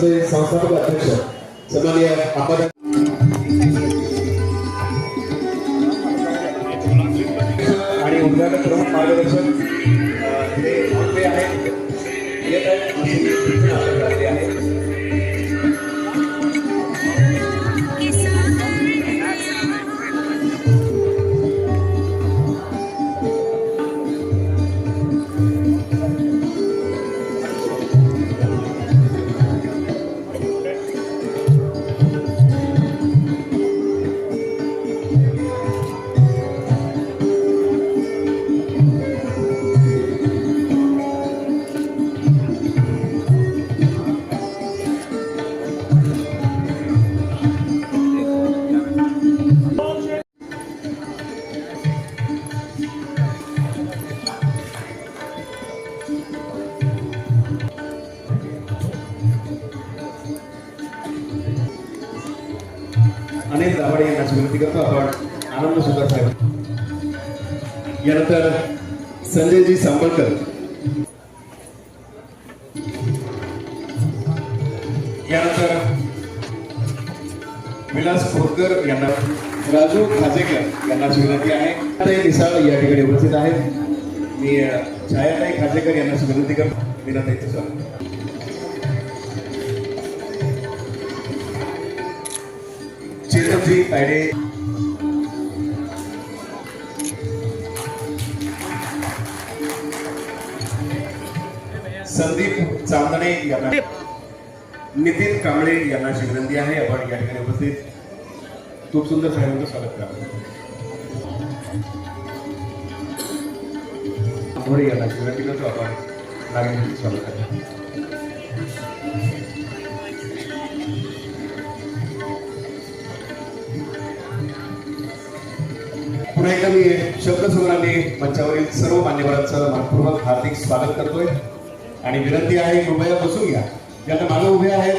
संस्थेचे संस्थापक अध्यक्ष सन्माननीय आपण आणि उद्घाटक प्रमुख मार्गदर्शक अ, हे आपले आहेत. दाभाडे यांना विनंती करतो आपण. आनंद सुद्धा साहेब. यानंतर संजयजी सांबळकर. यानंतर विलास खोतकर यांना राजू खाजेकर यांना विनंती आहे. ताई मिसाळ या ठिकाणी उपस्थित आहेत. मी छायाताई खाजेकर यांना विनंती करतो. विनंती चेतनजी तायडे संदीप चांदणे यांना नितीन कांबळे यांना अशी विनंती आहे. आपण या ठिकाणी उपस्थित. खूप सुंदर साहेबांचं स्वागत करा. यांना विनंती करतो आपण. नागरिकांचे स्वागत करा. पुन्हा एकदा मी शब्दसंग्रामी मंचावरील सर्व मान्यवरांचं मनपूर्वक हार्दिक स्वागत करतोय. आणि विनंती आहे कृपया बसून घ्या. ज्यांना मागे उभे आहेत.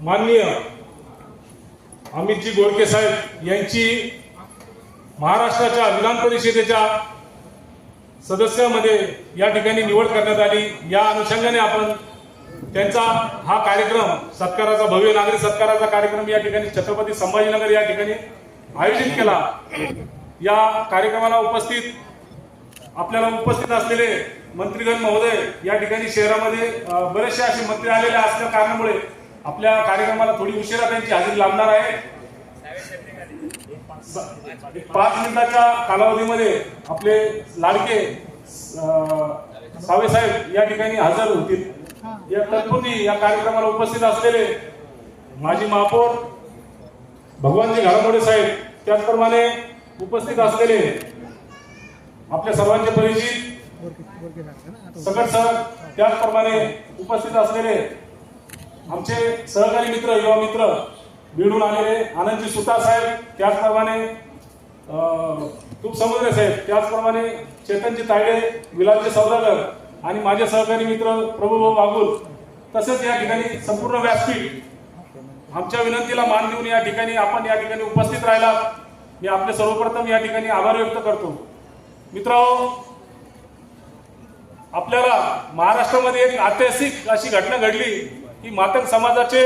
माननीय अमितजी गोडके साहेब यांची महाराष्ट्राच्या विधान परिषदेच्या सदस्यामध्ये या ठिकाणी निवड करण्यात आली. या अनुषंगाने आपण त्यांचा हा कार्यक्रम सत्काराचा भव्य नागरी सत्काराचा कार्यक्रम या ठिकाणी छत्रपती संभाजीनगर या ठिकाणी आयोजित केला. या कार्यक्रमाला उपस्थित आपल्याला उपस्थित असलेले मंत्रीगण महोदय या ठिकाणी शहरामध्ये बरेचसे असे मंत्री आलेले असल्या कारणामुळे आपल्या कार्यक्रमाला थोडी उशिरा त्यांची हजेरी लाभणार आहे. पाच मिनिटाच्या कालावधीमध्ये आपले लाडके सावे साहेब या ठिकाणी हजर होतील. या तत्पूर्वी या कार्यक्रमाला उपस्थित असलेले माजी महापौर भगवानजी घरामोडे साहेब त्याचप्रमाणे उपस्थित असलेले आपल्या सर्वांचे परिचित सकट सर त्याचप्रमाणे उपस्थित असलेले आमचे सहकारी मित्र युवा मित्र मिळून आलेले आनंदजी सुतार साहेब त्याचप्रमाणे अं, तूप समुद्रे साहेब त्याचप्रमाणे चेतनजी तायडे विलासजी सौदागर आणि माझे सहकारी मित्र प्रभूभाऊ बागुल तसेच या ठिकाणी संपूर्ण व्यासपीठ आमच्या विनंतीला मान देऊन या ठिकाणी आपण या ठिकाणी उपस्थित राहिला. मी आपले सर्वप्रथम या ठिकाणी आभार व्यक्त करतो. मित्रांनो आपल्याला महाराष्ट्रामध्ये एक ऐतिहासिक अशी घटना घडली की मातंग समाजाचे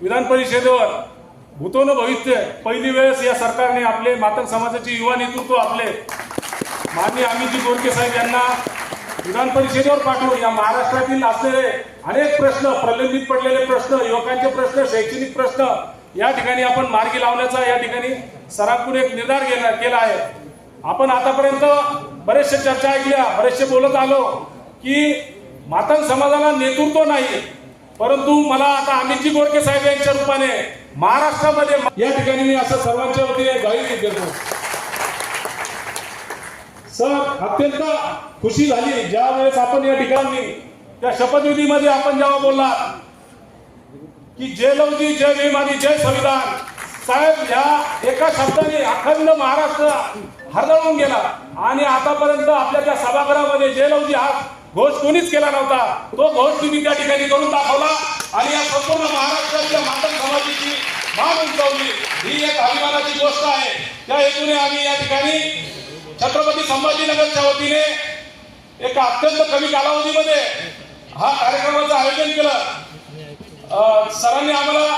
विधान परिषदेवर भूतोन भविष्य पहिली वेळेस या सरकारने आपले मातंग समाजाचे युवा नेतृत्व आपले. माननीय अमितजी गोरके साहेब यांना विधान परिषदेवर पाठवून या महाराष्ट्रातील असलेले अनेक प्रश्न प्रलंबित पडलेले प्रश्न युवकांचे प्रश्न शैक्षणिक प्रश्न या ठिकाणी आपण मार्गी लावण्याचा या ठिकाणी सरांकडून एक निर्धार केला आहे. आपण आतापर्यंत बरेचशे चर्चा ऐकल्या बरेचसे बोलत आलो की मातंग समाजाला नेतृत्व नाही. परंतु मला आता अमितजी गोडके साहेब यांच्या रूपाने महाराष्ट्रामध्ये या ठिकाणी मी असं सर्वांच्या वतीने ग्वाही देतो सर अत्यंत खुशी झाली. ज्या वेळेस आपण या ठिकाणी त्या शपथविधीमध्ये आपण जेव्हा बोलला की जय लवजी जय भीम आणि जय संविधान. साहेब ह्या एका शब्दाने अखंड महाराष्ट्र हरदळून गेला. आणि आतापर्यंत आपल्या त्या सभागृहामध्ये जय लवजी हा घोष कोणीच केला नव्हता. तो घोष तुम्ही त्या ठिकाणी करून दाखवला. आणि या संपूर्ण महाराष्ट्राच्या मातक समाजाची मान उंचावली. ही एक अभिमानाची गोष्ट आहे. त्या हेतूने आम्ही या ठिकाणी छत्रपती संभाजीनगरच्या वतीने एका अत्यंत कमी कालावधीमध्ये हा कार्यक्रमाचं आयोजन केलं. सरांनी आम्हाला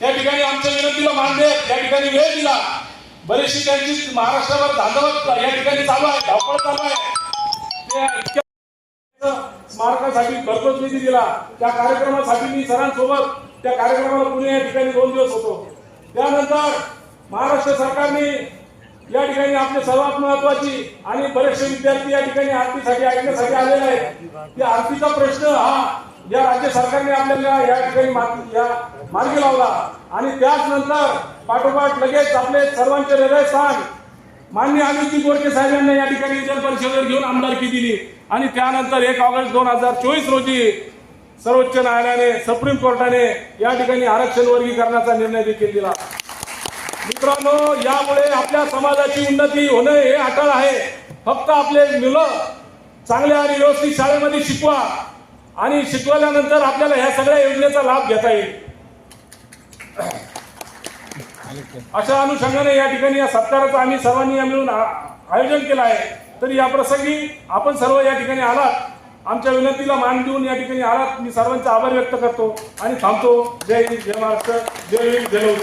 त्या ठिकाणी आमच्या विनंतीला मान देत त्या ठिकाणी वेळ दिला. बरीचशी त्यांची महाराष्ट्रावर धांदवत या ठिकाणी चालू आहे धावपळ चालू आहे. इतक्या स्मारकासाठी भरपूर निधी दिला. त्या कार्यक्रमासाठी मी सरांसोबत त्या कार्यक्रमाला पुणे या ठिकाणी दोन दिवस होतो. त्यानंतर महाराष्ट्र सरकारने या ठिकाणी आपले सर्वात महत्वाची आणि बरेचसे विद्यार्थी या ठिकाणी आरतीसाठी ऐकण्यासाठी आलेले आहेत. त्या आरतीचा प्रश्न हा या राज्य सरकारने आपल्याला या ठिकाणी मार्गी लावला. आणि त्याच नंतर पाठोपाठ लगेच आपले सर्वांचे हृदय स्थान मान्य अमितजी गोडके साहेबांना या ठिकाणी विधान परिषदेवर घेऊन आमदारकी दिली. आणि त्यानंतर एक ऑगस्ट दोन हजार चोवीस रोजी सर्वोच्च न्यायालयाने सुप्रीम कोर्टाने या ठिकाणी आरक्षण वर्गीकरणाचा निर्णय देखील दिला. मित्रांनो यामुळे आपल्या समाजाची उन्नती होणं हे अटळ आहे. फक्त आपले मुलं चांगल्या आणि व्यवस्थित शाळेमध्ये शिकवा आणि शिकवल्यानंतर आपल्याला ह्या सगळ्या योजनेचा लाभ घेता येईल. अशा अनुषंगाने या ठिकाणी या सत्काराचं आम्ही सर्वांनी या मिळून आयोजन केलं आहे. तर या प्रसंगी आपण सर्व या ठिकाणी आलात. आमच्या विनंतीला मान देऊन या ठिकाणी आलात. मी सर्वांचा आभार व्यक्त करतो आणि थांबतो. जय हिंद जय महाराष्ट्र. जय हिंद जय